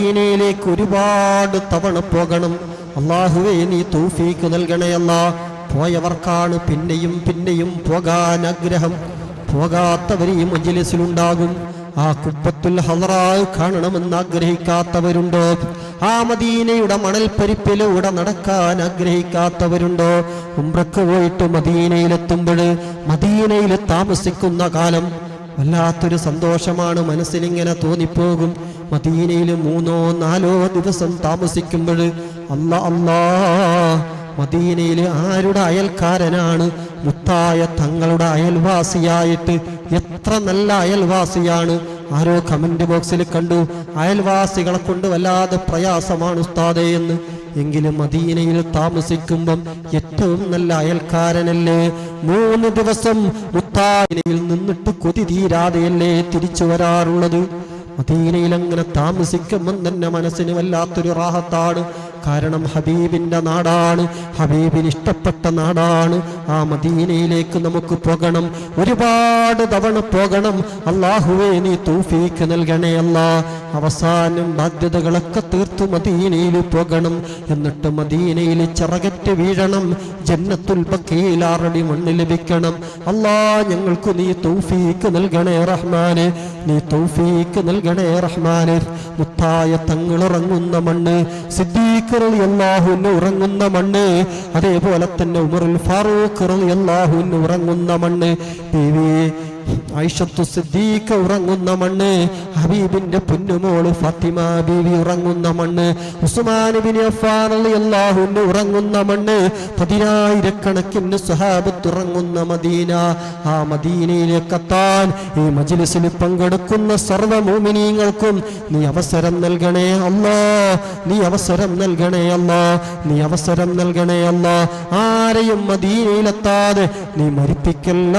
മദീനയിലേക്ക് ഒരുപാട് തവണ പോകണം. അള്ളാഹുവേ നീ തൂഫീക്ക് നൽകണേ അല്ലാ. പോയവർക്കാണ് പിന്നെയും പിന്നെയും പോകാൻ ആഗ്രഹം. പോകാത്തവർ ഈ മജ്ലിസിലുണ്ടാകും. ആ കുപ്പത്തുൽ ഹലറായി കാണണമെന്ന് ആഗ്രഹിക്കാത്തവരുണ്ടോ? ആ മദീനയുടെ മണൽപ്പരിപ്പിലൂടെ നടക്കാൻ ആഗ്രഹിക്കാത്തവരുണ്ടോ? ഉംറക്ക് പോയിട്ട് മദീനയിലെത്തുമ്പോൾ മദീനയിൽ താമസിക്കുന്ന കാലം വല്ലാത്തൊരു സന്തോഷമാണ്. മനസ്സിലിങ്ങനെ തോന്നിപ്പോകും. മദീനയിൽ മൂന്നോ നാലോ ദിവസം താമസിക്കുമ്പോൾ അല്ല അല്ലാ മദീനയിൽ ആരുടെ അയൽക്കാരനാണ്? മുത്തായ തങ്ങളുടെ അയൽവാസിയായിട്ട് എത്ര നല്ല അയൽവാസിയാണ്. ആരോ കമന്റ് ബോക്സിൽ കണ്ടു അയൽവാസികളെ കൊണ്ട് വല്ലാതെ പ്രയാസമാണ് ഉസ്താദേ എന്ന്. എങ്കിലും മദീനയിൽ താമസിക്കുമ്പം ഏറ്റവും നല്ല അയൽക്കാരനല്ലേ? മൂന്ന് ദിവസം മുത്തായിനയിൽ നിന്നിട്ട് കൊതി തീരാതെയല്ലേ തിരിച്ചു വരാറുള്ളത്? മദീനയിൽ അങ്ങനെ താമസിക്കുമ്പം തന്നെ മനസ്സിന് വല്ലാത്തൊരു റാഹത്താണ്. കാരണം ഹബീബിന്റെ നാടാണ്. ഹബീബിന് ഇഷ്ടപ്പെട്ട നാടാണ്. ആ മദീനയിലേക്ക് നമുക്ക് പോകണം. ഒരുപാട് തവണ പോകണം. അള്ളാഹുവേ നീ തൂഫീക്ക് നൽകണേ അല്ല. അവസാനം ബാധ്യതകളൊക്കെ തീർത്തു മദീനയിൽ പോകണം. എന്നിട്ട് മദീനയിൽ ചിറകറ്റ് വീഴണം. ജന്നത്തുൽ ബക്കയിൽ ആറടി മണ്ണ് ലഭിക്കണം. അല്ലാ ഞങ്ങൾക്ക് നീ തൗഫീക്ക് നൽകണേ റഹ്മാനെ. നീ തൗഫീക്ക് നൽകണേ റഹ്മാനെ. മുത്തായ തങ്ങളിറങ്ങുന്ന മണ്ണ്. സിദ്ദീഖ് അള്ളാഹുവിന് ഉറങ്ങുന്ന മണ്ണ്. അതേപോലെ തന്നെ ഉമറുൽ ഫാറൂഖ് ഉറങ്ങുന്ന മണ്ണ്. ബീവി ഐഷത്തു സിദ്ദീഖ് ഉറങ്ങുന്ന മണ്ണ് ഹബീബിന്റെ പൊന്നുമോൾ ഫാത്തിമ ബീവി ഉറങ്ങുന്ന മണ്ണ് ഉസ്മാൻ ബിൻ അഫ്ഫാൻ റളിയല്ലാഹുവിന് ഉറങ്ങുന്ന മണ്ണ് പതിനായിരക്കണക്കിന് സ്വഹാബത്ത് ഉറങ്ങുന്ന മദീന. ആ മദീനയിലേക്ക് എത്താൻ ഈ മജ്ലിസിൽ പങ്കെടുക്കുന്ന സർവ മോമിനീങ്ങൾക്കും നീ അവസരം നൽകണേ അല്ലാ നീ അവസരം നൽകണേ അല്ലാ നീ അവസരം നൽകണേ അല്ലാ. ആരെയും മദീനയിലെത്താതെ നീ മരിപ്പിക്കല്ല.